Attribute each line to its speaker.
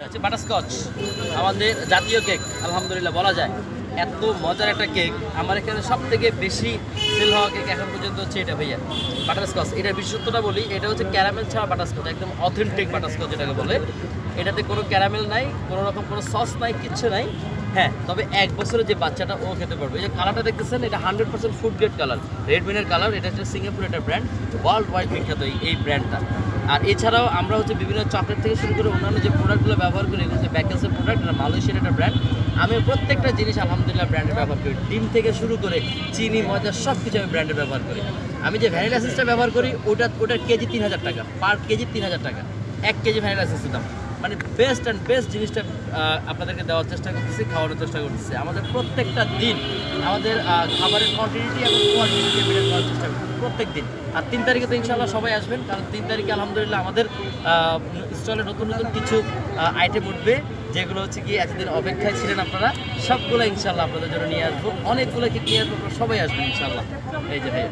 Speaker 1: Butterscotch, আমাদের জাতীয় cake, আলহামদুলিল্লাহ বলা যায়। এত মজার একটা কেক, আমার এখানে সব থেকে বেশি সেল হওয়া কেক এখন পর্যন্ত হচ্ছে এটা ভাইয়া, বাটারস্কচ। এটার বিশেষত্বটা বলি, এটা হচ্ছে ক্যারামেল ছাড়া বাটারস্কচ, একদম অথেন্টিক বাটারস্কচ যেটাকে বলে। এটাতে কোনো ক্যারামেল নাই, কোনো রকম কোনো সস নাই, কিচ্ছু নাই। হ্যাঁ তবে এক বছরের যে বাচ্চাটা, ও খেতে পারবে। এই যে কালারটা দেখতেছেন, এটা hundred percent food grade colour red মিনের কালার এটা হচ্ছে সিঙ্গাপুর একটা ব্র্যান্ড ওয়ার্ল্ড ওয়াইড বিখ্যাত এই ব্র্যান্ডটা আর এছাড়াও আমরা হচ্ছে বিভিন্ন চকলেট থেকে শুরু করে অন্যান্য যে প্রোডাক্টগুলো ব্যবহার করি, এগুলো হচ্ছে ব্যাকেলসের প্রোডাক্ট এটা মালয়েশিয়ার একটা ব্র্যান্ড আমি প্রত্যেকটা জিনিস আলহামদুলিল্লাহ ব্র্যান্ডের ব্যবহার করি। ডিম থেকে শুরু করে চিনি মজা সব কিছু আমি ব্র্যান্ডের ব্যবহার করি। আমি যে ভ্যানিলা সিসটা ব্যবহার করি, ওটা, ওটার কেজি তিন হাজার টাকা। পার কেজি তিন হাজার টাকা। এক কেজি ভ্যানিলা সিসের দাম। মানে বেস্ট অ্যান্ড বেস্ট জিনিসটা আপনাদেরকে দেওয়ার চেষ্টা করতেছি, খাওয়ানোর চেষ্টা করতেছি। আমাদের প্রত্যেকটা দিন আমাদের খাবারের কোয়ান্টিটি এবং কোয়ালিটি মেনটেন করার চেষ্টা করি প্রত্যেক দিন। আর তিন তারিখে তো ইনশাল্লাহ সবাই আসবেন, কারণ তিন তারিখে আলহামদুলিল্লাহ আমাদের স্টলে নতুন নতুন কিছু আইটেম উঠবে, যেগুলো হচ্ছে কি এতদিন অপেক্ষায় ছিলেন আপনারা। সবগুলো ইনশাল্লাহ আপনাদের জন্য নিয়ে আসব। অনেকগুলো কি নিয়ে আসব সবাই আসবেন ইনশাল্লাহ এই যে ভাইয়া